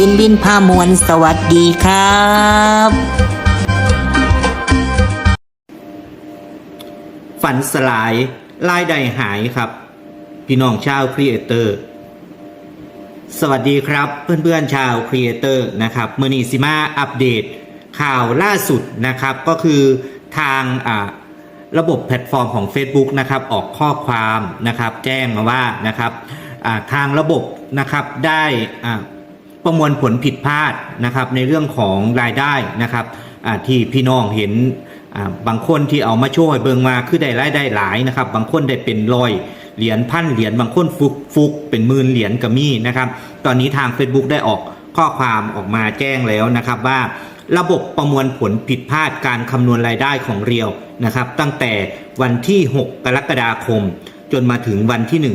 วินวินผ้ามวลสวัสดีครับ ฝันสลายรายได้หายครับ พี่น้องชาวครีเอเตอร์ สวัสดีครับเพื่อนๆชาวครีเอเตอร์นะครับเมนี้สิมาอัปเดตข่าวล่าสุดนะครับก็คือทางอ่าระบบแพลตฟอร์มของ Facebook นะครับออกข้อความนะครับแจ้งมาว่านะครับทางระบบนะครับได้อ่า ประมวลผลผิดพลาดนะครับในเรื่องของรายได้นะครับที่พี่น้องเห็นบางคนที่เอามาโชว์ให้เบิงมาคือได้รายได้หลายนะครับ บางคนได้เป็นร้อยเหรียญพันเหรียญบางคนฟุกฟุกเป็นหมื่นเหรียญก็มีนะครับ ตอนนี้ทาง Facebook ได้ออกข้อความออกมาแจ้งแล้วนะครับว่าระบบประมวลผลผิดพลาดการคำนวณรายได้ของเรียวนะครับ ตั้งแต่วันที่ 6 กรกฎาคม จนมาถึงวันที่1อ่า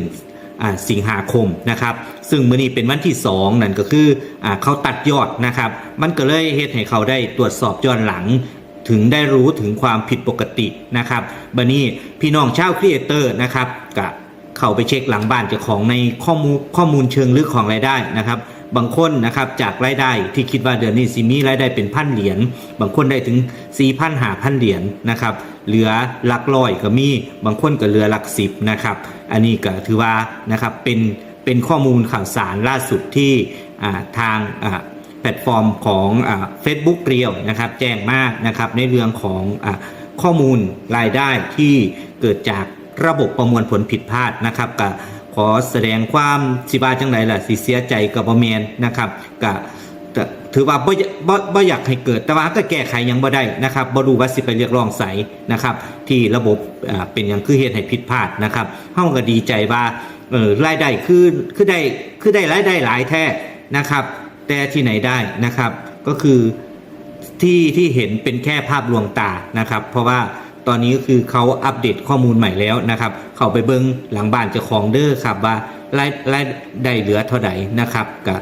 สิงหาคมนะครับ ซึ่งมื้อนี้เป็นวันที่ 2 นั่นก็คืออาเขาตัดยอดนะครับ มันก็เลยเหตุให้เขาได้ตรวจสอบย้อนหลังถึงได้รู้ถึงความผิดปกตินะครับบันนี้พี่น้องชาวครีเอเตอร์นะครับกะเข้าไปเช็คหลังบ้านเจ้าของในข้อมูลข้อมูลเชิงลึกของรายได้นะครับ บางคนนะครับจากรายได้ที่คิดว่าเดือนนี้สิมีรายได้เป็นพันเหรียญบางคนได้ถึง4 0 0 0หาพันเหรียญนะครับเหลือหลักร้อยก็มีบางคนก็เหลือหลักสิบนะครับอันนี้ก็ถือว่านะครับเป็นเป็นข้อมูลข่าวสารล่าสุดที่ทางแพลตฟอร์มของเฟซบุ๊กเรียวนะครับแจ้งมากนะครับในเรื่องของอข้อมูลรายได้ที่เกิดจากระบบประมวลผลผิดพลาดนะครับก็ ขอแสดงความสิบาจังไรล่ะสิเสียใจกับบอมแมนนะครับกับถือว่าบ่อยบ่บ่อยากให้เกิดแต่ว่าก็แก้ไขยังบ่ได้นะครับบ่รู้ว่าสิไปเรียกร้องใสนะครับ ที่ระบบอ่าเป็นอย่างคือเหตุให้ผิดพลาดนะครับเฮาก็ดีใจว่าเออรายได้คือคือได้คือได้รายได้หลายแท้นะครับ แต่ที่ไหนได้นะครับ ก็คือที่ที่เห็นเป็นแค่ภาพลวงตานะครับ เพราะว่า ตอนนี้ก็คือเขาอัปเดตข้อมูลใหม่แล้วนะครับ เขาไปเบิ้งหลังบ้านเจ้าของเด้อครับว่ารายรายได้เหลือเท่าไหร่นะครับกับ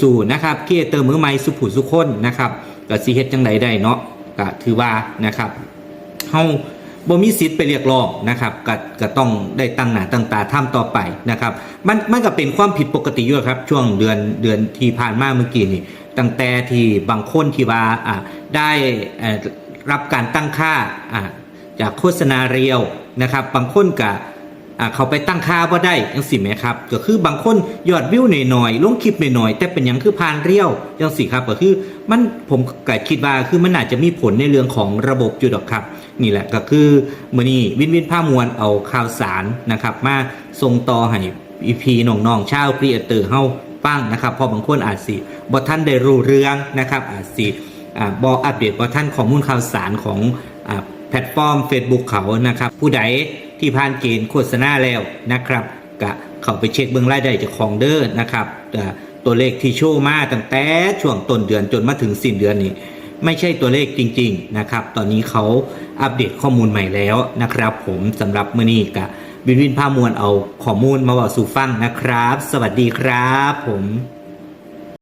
สู่ๆนะครับเกียเตอร์มือใหม่สุผุสุคนนะครับกับซีเฮ็ดจังไดได้เนาะก็ถือว่านะครับเฮาบ่มีสิทธิ์ไปเรียกร้องนะครับก็ก็ต้องได้ตั้งหน้าตั้งตาทำต่อไปนะครับ มันมันก็เป็นความผิดปกติอยู่ครับ ช่วงเดือนเดือนที่ผ่านมาเมื่อกี้นี่ตั้งแต่ที่บางคนที่ว่าอ่าได้รับการตั้งค่าอ่า จากโฆษณาเรียวนะครับ บางคนกับเขาไปตั้งค่าว่าได้ยังสิไหมครับ ก็คือบางคนยอดวิวหน่อยๆลงคลิปหน่อยๆแต่เป็นยังคือพานเรียวยังสิครับก็คือมันผมก็คิดว่าคือมันอาจจะมีผลในเรื่องของระบบอยู่ดอกครับ นี่แหละก็คือมือนี้วินวินผ้ามวลเอาข่าวสารนะครับ มาส่งต่อให้อีพีน้องๆชาวครีเอเตอร์เฮาฟังนะครับพอบางคนอาจสิบท่านได้รู้เรื่องนะครับ อาจสิอ่าบออัปเดตบอท่านข้อมูลข่าวสารของอ่า แพลตฟอร์ม Facebook เขานะครับ ผู้ใดที่ผ่านเกณฑ์โฆษณาแล้วนะครับก็เข้าไปเช็คเบื้องรายได้จากของเด้อนะครับอ่ตัวเลขที่โชว์มาตั้งแต่ช่วงต้นเดือนจนมาถึงสิ้นเดือนนี้ ไม่ใช่ตัวเลขจริง ๆนะครับ ตอนนี้เขาอัปเดตข้อมูลใหม่แล้วนะครับ ผมสำหรับมือนี้กับวินวินพามวลเอาข้อมูลมาบอกสู่ฟังนะครับ สวัสดีครับผม